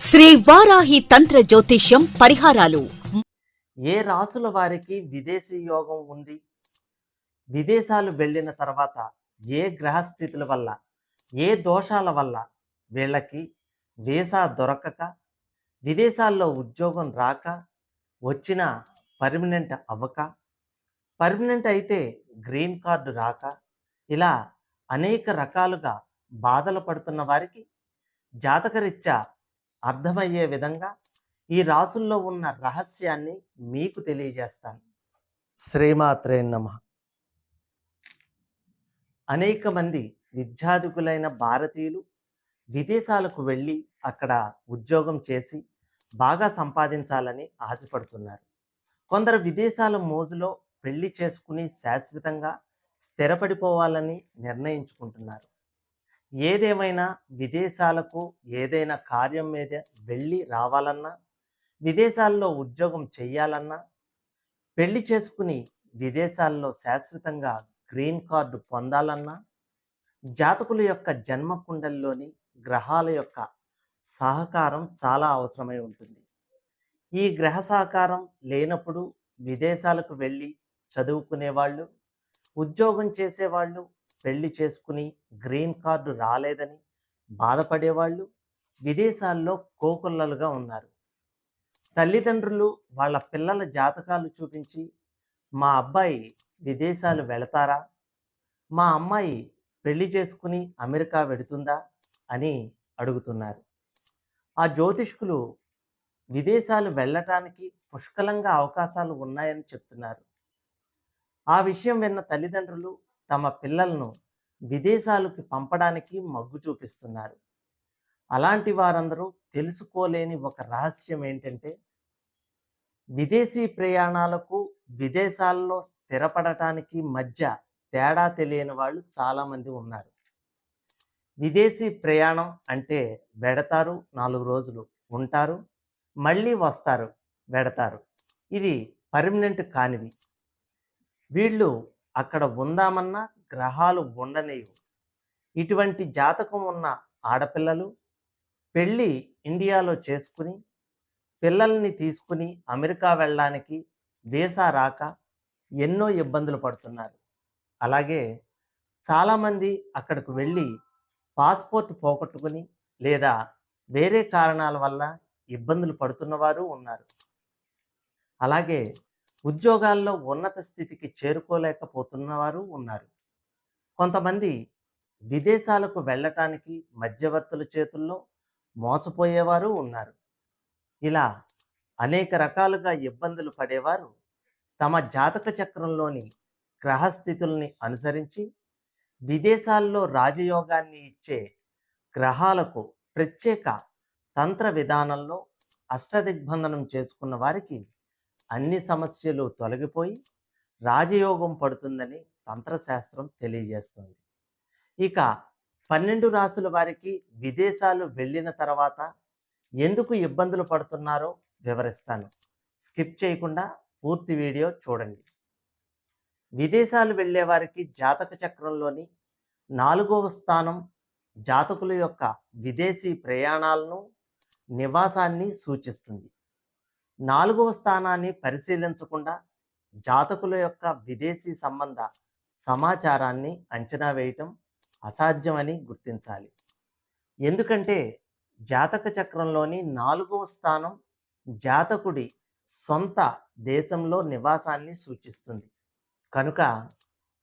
శ్రీ వారాహి తంత్ర జ్యోతిష్యం పరిహారాలు. ఏ రాసుల వారికి విదేశీ యోగం ఉంది? విదేశాలు వెళ్ళిన తర్వాత ఏ గ్రహస్థితుల వల్ల ఏ దోషాల వల్ల వీళ్ళకి వీసా దొరకక విదేశాల్లో ఉద్యోగం రాక వచ్చిన పర్మనెంట్ అవ్వక పర్మనెంట్ అయితే గ్రీన్ కార్డు రాక ఇలా అనేక రకాలుగా బాధలు పడుతున్న వారికి జాతకరీత్యా అర్థమయ్యే విధంగా ఈ రాసుల్లో ఉన్న రహస్యాన్ని మీకు తెలియజేస్తాను. శ్రీమాత్రే నమ. అనేక మంది విద్యాధికులైన భారతీయులు విదేశాలకు వెళ్ళి అక్కడ ఉద్యోగం చేసి బాగా సంపాదించాలని ఆశపడుతున్నారు. కొందరు విదేశాల మోజులో పెళ్ళి చేసుకుని శాశ్వతంగా స్థిరపడిపోవాలని నిర్ణయించుకుంటున్నారు. ఏదేమైనా విదేశాలకు ఏదైనా కార్యం మీద వెళ్ళి రావాలన్నా విదేశాల్లో ఉద్యోగం చేయాలన్నా పెళ్ళి చేసుకుని విదేశాల్లో శాశ్వతంగా గ్రీన్ కార్డు పొందాలన్నా జాతకుల యొక్క జన్మ కుండల్లోని గ్రహాల యొక్క సహకారం చాలా అవసరమై ఉంటుంది. ఈ గ్రహ సహకారం లేనప్పుడు విదేశాలకు వెళ్ళి చదువుకునే వాళ్ళు ఉద్యోగం చేసేవాళ్ళు పెళ్ళి చేసుకుని గ్రీన్ కార్డు రాలేదని బాధపడేవాళ్ళు విదేశాల్లో కోకొల్లలుగా ఉన్నారు. తల్లిదండ్రులు వాళ్ళ పిల్లల జాతకాలు చూపించి మా అబ్బాయి విదేశాలు వెళతారా? మా అమ్మాయి పెళ్ళి చేసుకుని అమెరికా వెడుతుందా? అని అడుగుతున్నారు. ఆ జ్యోతిష్కులు విదేశాలు వెళ్ళటానికి పుష్కలంగా అవకాశాలు ఉన్నాయని చెప్తున్నారు. ఆ విషయం విన్న తల్లిదండ్రులు తమ పిల్లలను విదేశాలకు పంపడానికి మగ్గు చూపిస్తున్నారు. అలాంటి వారందరూ తెలుసుకోలేని ఒక రహస్యం ఏంటంటే విదేశీ ప్రయాణాలకు విదేశాల్లో స్థిరపడటానికి మధ్య తేడా తెలియని వాళ్ళు చాలామంది ఉన్నారు. విదేశీ ప్రయాణం అంటే వెడతారు నాలుగు రోజులు ఉంటారు మళ్ళీ వస్తారు వెడతారు. ఇది పర్మనెంట్ కానివి. వీళ్ళు అక్కడ ఉందామన్నా గ్రహాలు ఉండనేవు ఇటువంటి జాతకం ఉన్న ఆడపిల్లలు పెళ్ళి ఇండియాలో చేసుకుని పిల్లల్ని తీసుకుని అమెరికా వెళ్ళడానికి వీసా రాక ఎన్నో ఇబ్బందులు పడుతున్నారు. అలాగే చాలామంది అక్కడికి వెళ్ళి పాస్పోర్ట్ పోగొట్టుకుని లేదా వేరే కారణాల వల్ల ఇబ్బందులు పడుతున్నవారు ఉన్నారు. అలాగే ఉద్యోగాల్లో ఉన్నత స్థితికి చేరుకోలేకపోతున్నవారు ఉన్నారు. కొంతమంది విదేశాలకు వెళ్ళటానికి మధ్యవర్తుల చేతుల్లో మోసపోయేవారు ఉన్నారు. ఇలా అనేక రకాలుగా ఇబ్బందులు పడేవారు తమ జాతక చక్రంలోని గ్రహస్థితుల్ని అనుసరించి విదేశాల్లో రాజయోగాన్ని ఇచ్చే గ్రహాలకు ప్రత్యేక తంత్ర విధానంలో అష్టదిగ్బంధనం చేసుకున్న వారికి అన్ని సమస్యలు తొలగిపోయి రాజయోగం పడుతుందని తంత్రశాస్త్రం తెలియజేస్తుంది. ఇక పన్నెండు రాసుల వారికి విదేశాలు వెళ్ళిన తర్వాత ఎందుకు ఇబ్బందులు పడుతున్నారో వివరిస్తాను. స్కిప్ చేయకుండా పూర్తి వీడియో చూడండి. విదేశాలు వెళ్ళే వారికి జాతక చక్రంలోని నాలుగవ స్థానం జాతకుల యొక్క విదేశీ ప్రయాణాలను నివాసాన్ని సూచిస్తుంది. నాలుగవ స్థానాన్ని పరిశీలించకుండా జాతకుల యొక్క విదేశీ సంబంధ సమాచారాన్ని అంచనా వేయటం అసాధ్యమని గుర్తించాలి. ఎందుకంటే జాతక చక్రంలోని నాలుగవ స్థానం జాతకుడి సొంత దేశంలో నివాసాన్ని సూచిస్తుంది. కనుక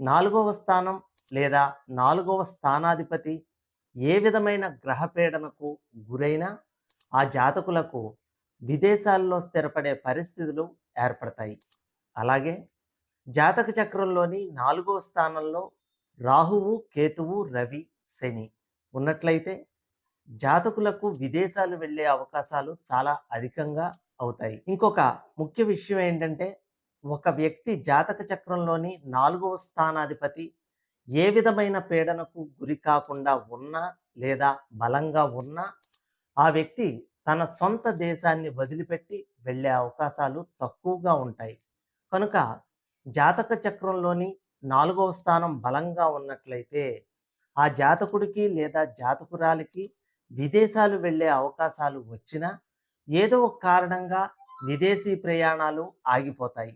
నాలుగవ స్థానం లేదా నాలుగవ స్థానాధిపతి ఏ విధమైన గ్రహపీడనకు గురైనా ఆ జాతకులకు విదేశాల్లో స్థిరపడే పరిస్థితులు ఏర్పడతాయి. అలాగే జాతక చక్రంలోని నాలుగవ స్థానంలో రాహువు కేతువు రవి శని ఉన్నట్లయితే జాతకులకు విదేశాలు వెళ్ళే అవకాశాలు చాలా అధికంగా అవుతాయి. ఇంకొక ముఖ్య విషయం ఏంటంటే ఒక వ్యక్తి జాతక చక్రంలోని నాలుగవ స్థానాధిపతి ఏ విధమైన పీడనకు గురి కాకుండా ఉన్నా లేదా బలంగా ఉన్నా ఆ వ్యక్తి తన సొంత దేశాన్ని వదిలిపెట్టి వెళ్ళే అవకాశాలు తక్కువగా ఉంటాయి. కనుక జాతక చక్రంలోని నాలుగవ స్థానం బలంగా ఉన్నట్లయితే ఆ జాతకుడికి లేదా జాతకురాలికి విదేశాలు వెళ్ళే అవకాశాలు వచ్చినా ఏదో ఒక కారణంగా విదేశీ ప్రయాణాలు ఆగిపోతాయి.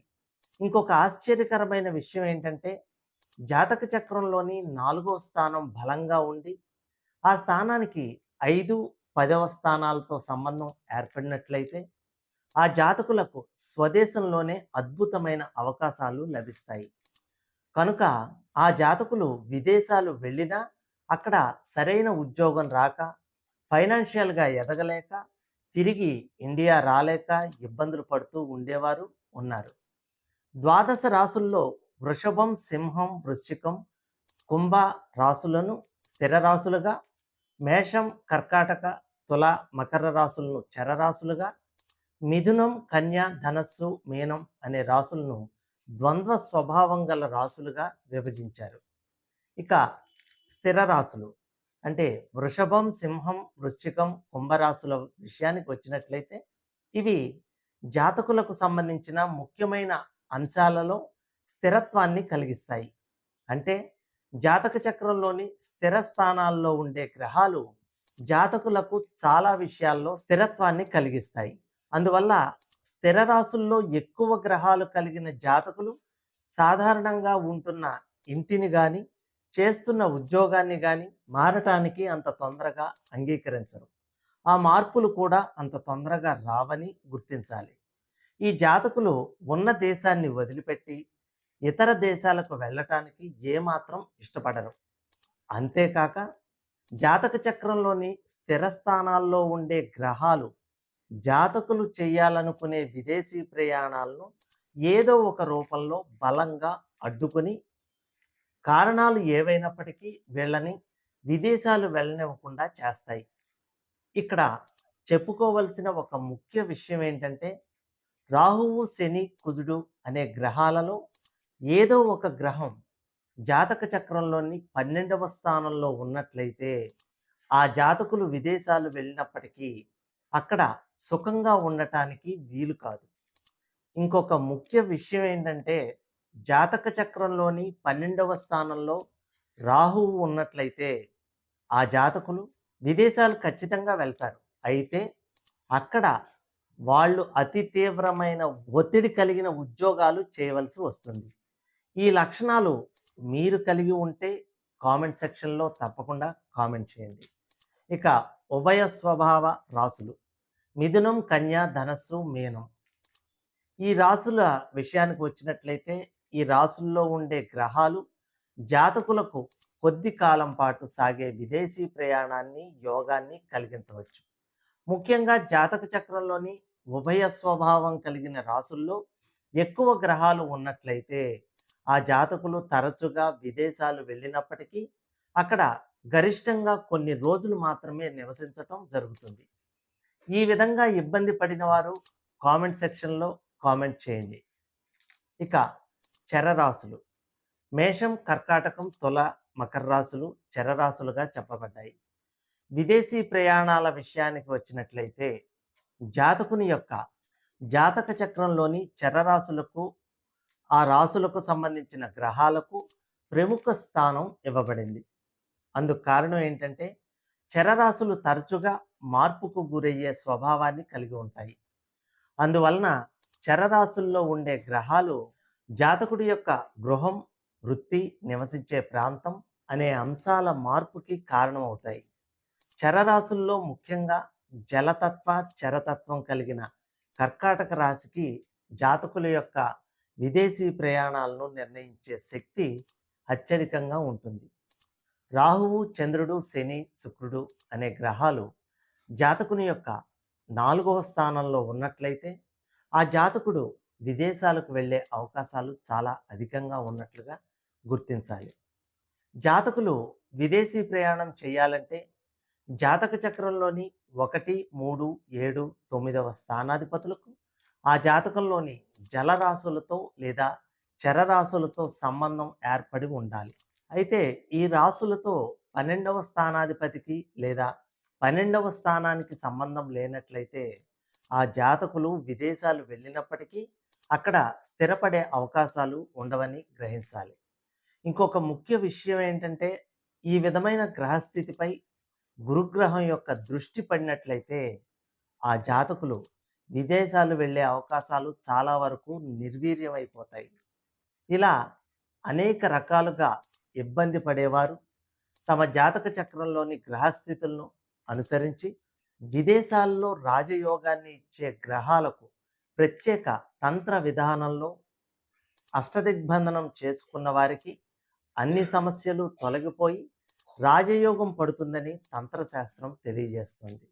ఇంకొక ఆశ్చర్యకరమైన విషయం ఏంటంటే జాతక చక్రంలోని నాలుగో స్థానం బలంగా ఉండి ఆ స్థానానికి ఐదు పదవ స్థానాలతో సంబంధం ఏర్పడినట్లయితే ఆ జాతకులకు స్వదేశంలోనే అద్భుతమైన అవకాశాలు లభిస్తాయి. కనుక ఆ జాతకులు విదేశాలు వెళ్ళినా అక్కడ సరైన ఉద్యోగం రాక ఫైనాన్షియల్గా ఎదగలేక తిరిగి ఇండియా రాలేక ఇబ్బందులు పడుతూ ఉండేవారు ఉన్నారు. ద్వాదశ రాసుల్లో వృషభం సింహం వృశ్చికం కుంభ రాసులను స్థిర రాసులుగా మేషం కర్కాటక తుల మకర రాసులను చరరాశులుగా మిథునం కన్య ధనస్సు మీనం అనే రాసులను ద్వంద్వ స్వభావం గల రాసులుగా విభజించారు. ఇక స్థిర రాసులు అంటే వృషభం సింహం వృశ్చికం కుంభరాశుల విషయానికి వచ్చినట్లయితే ఇవి జాతకులకు సంబంధించిన ముఖ్యమైన అంశాలలో స్థిరత్వాన్ని కలిగిస్తాయి. అంటే జాతక చక్రంలోని స్థిర స్థానాల్లో ఉండే గ్రహాలు జాతకులకు చాలా విషయాల్లో స్థిరత్వాన్ని కలిగిస్తాయి. అందువల్ల స్థిర రాసుల్లో ఎక్కువ గ్రహాలు కలిగిన జాతకులు సాధారణంగా ఉంటున్న ఇంటిని కానీ చేస్తున్న ఉద్యోగాన్ని కానీ మారటానికి అంత తొందరగా అంగీకరించరు. ఆ మార్పులు కూడా అంత తొందరగా రావని గుర్తించాలి. ఈ జాతకులు ఉన్న దేశాన్ని వదిలిపెట్టి ఇతర దేశాలకు వెళ్ళటానికి ఏమాత్రం ఇష్టపడరు. అంతేకాక జాతక చక్రంలోని స్థిర స్థానాల్లో ఉండే గ్రహాలు జాతకులు చేయాలనుకునే విదేశీ ప్రయాణాలను ఏదో ఒక రూపంలో బలంగా అడ్డుకొని కారణాలు ఏవైనప్పటికీ వెళ్ళని విదేశాలు వెళ్ళనివ్వకుండా చేస్తాయి. ఇక్కడ చెప్పుకోవలసిన ఒక ముఖ్య విషయం ఏంటంటే రాహువు శని కుజుడు అనే గ్రహాలలో ఏదో ఒక గ్రహం జాతక చక్రంలోని పన్నెండవ స్థానంలో ఉన్నట్లయితే ఆ జాతకులు విదేశాలు వెళ్ళినప్పటికీ అక్కడ సుఖంగా ఉండటానికి వీలు కాదు. ఇంకొక ముఖ్య విషయం ఏంటంటే జాతక చక్రంలోని పన్నెండవ స్థానంలో రాహువు ఉన్నట్లయితే ఆ జాతకులు విదేశాలు ఖచ్చితంగా వెళ్తారు. అయితే అక్కడ వాళ్ళు అతి తీవ్రమైన ఒత్తిడి కలిగిన ఉద్యోగాలు చేయవలసి వస్తుంది. ఈ లక్షణాలు మీరు కలిగి ఉంటే కామెంట్ సెక్షన్లో తప్పకుండా కామెంట్ చేయండి. ఇక ఉభయ స్వభావ రాసులు మిథునం కన్య ధనస్సు మేనం. ఈ రాసుల విషయానికి వచ్చినట్లయితే ఈ రాసుల్లో ఉండే గ్రహాలు జాతకులకు కొద్ది కాలం పాటు సాగే విదేశీ ప్రయాణాన్ని యోగాన్ని కలిగించవచ్చు. ముఖ్యంగా జాతక చక్రంలోని ఉభయ స్వభావం కలిగిన రాసుల్లో ఎక్కువ గ్రహాలు ఉన్నట్లయితే ఆ జాతకులు తరచుగా విదేశాలు వెళ్ళినప్పటికీ అక్కడ గరిష్టంగా కొన్ని రోజులు మాత్రమే నివసించటం జరుగుతుంది. ఈ విధంగా ఇబ్బంది పడిన వారు కామెంట్ సెక్షన్లో కామెంట్ చేయండి. ఇక చరరాశులు మేషం కర్కాటకం తుల మకర రాశులు చరరాశులుగా చెప్పబడ్డాయి. విదేశీ ప్రయాణాల విషయానికి వచ్చినట్లయితే జాతకుని యొక్క జాతక చక్రంలోని చరరాశులకు ఆ రాశులకు సంబంధించిన గ్రహాలకు ప్రముఖ స్థానం ఇవ్వబడింది. అందుకు కారణం ఏంటంటే చరరాశులు తరచుగా మార్పుకు గురయ్యే స్వభావాన్ని కలిగి ఉంటాయి. అందువలన చరరాశుల్లో ఉండే గ్రహాలు జాతకుడి యొక్క గృహం వృత్తి నివసించే ప్రాంతం అనే అంశాల మార్పుకి కారణమవుతాయి. చరరాశుల్లో ముఖ్యంగా జలతత్వ చరతత్వం కలిగిన కర్కాటక రాశికి జాతకుల యొక్క విదేశీ ప్రయాణాలను నిర్ణయించే శక్తి అత్యధికంగా ఉంటుంది. రాహువు చంద్రుడు శని శుక్రుడు అనే గ్రహాలు జాతకుని యొక్క నాలుగవ స్థానంలో ఉన్నట్లయితే ఆ జాతకుడు విదేశాలకు వెళ్ళే అవకాశాలు చాలా అధికంగా ఉన్నట్లుగా గుర్తించాలి. జాతకులు విదేశీ ప్రయాణం చేయాలంటే జాతక చక్రంలోని ఒకటి మూడు ఏడు తొమ్మిదవ స్థానాధిపతులకు ఆ జాతకంలోని జలరాశులతో లేదా చరరాశులతో సంబంధం ఏర్పడి ఉండాలి. అయితే ఈ రాశులతో పన్నెండవ స్థానాధిపతికి లేదా పన్నెండవ స్థానానికి సంబంధం లేనట్లయితే ఆ జాతకులు విదేశాలు వెళ్ళినప్పటికీ అక్కడ స్థిరపడే అవకాశాలు ఉండవని గ్రహించాలి. ఇంకొక ముఖ్య విషయం ఏంటంటే ఈ విధమైన గ్రహస్థితిపై గురుగ్రహం యొక్క దృష్టి పడినట్లయితే ఆ జాతకులు విదేశాలు వెళ్ళే అవకాశాలు చాలా వరకు నిర్వీర్యమైపోతాయి. ఇలా అనేక రకాలుగా ఇబ్బంది పడేవారు తమ జాతక చక్రంలోని గ్రహస్థితులను అనుసరించి విదేశాల్లో రాజయోగాన్ని ఇచ్చే గ్రహాలకు ప్రత్యేక తంత్ర విధానంలో అష్టదిగ్బంధనం చేసుకున్న వారికి అన్ని సమస్యలు తొలగిపోయి రాజయోగం పడుతుందని తంత్రశాస్త్రం తెలియజేస్తుంది.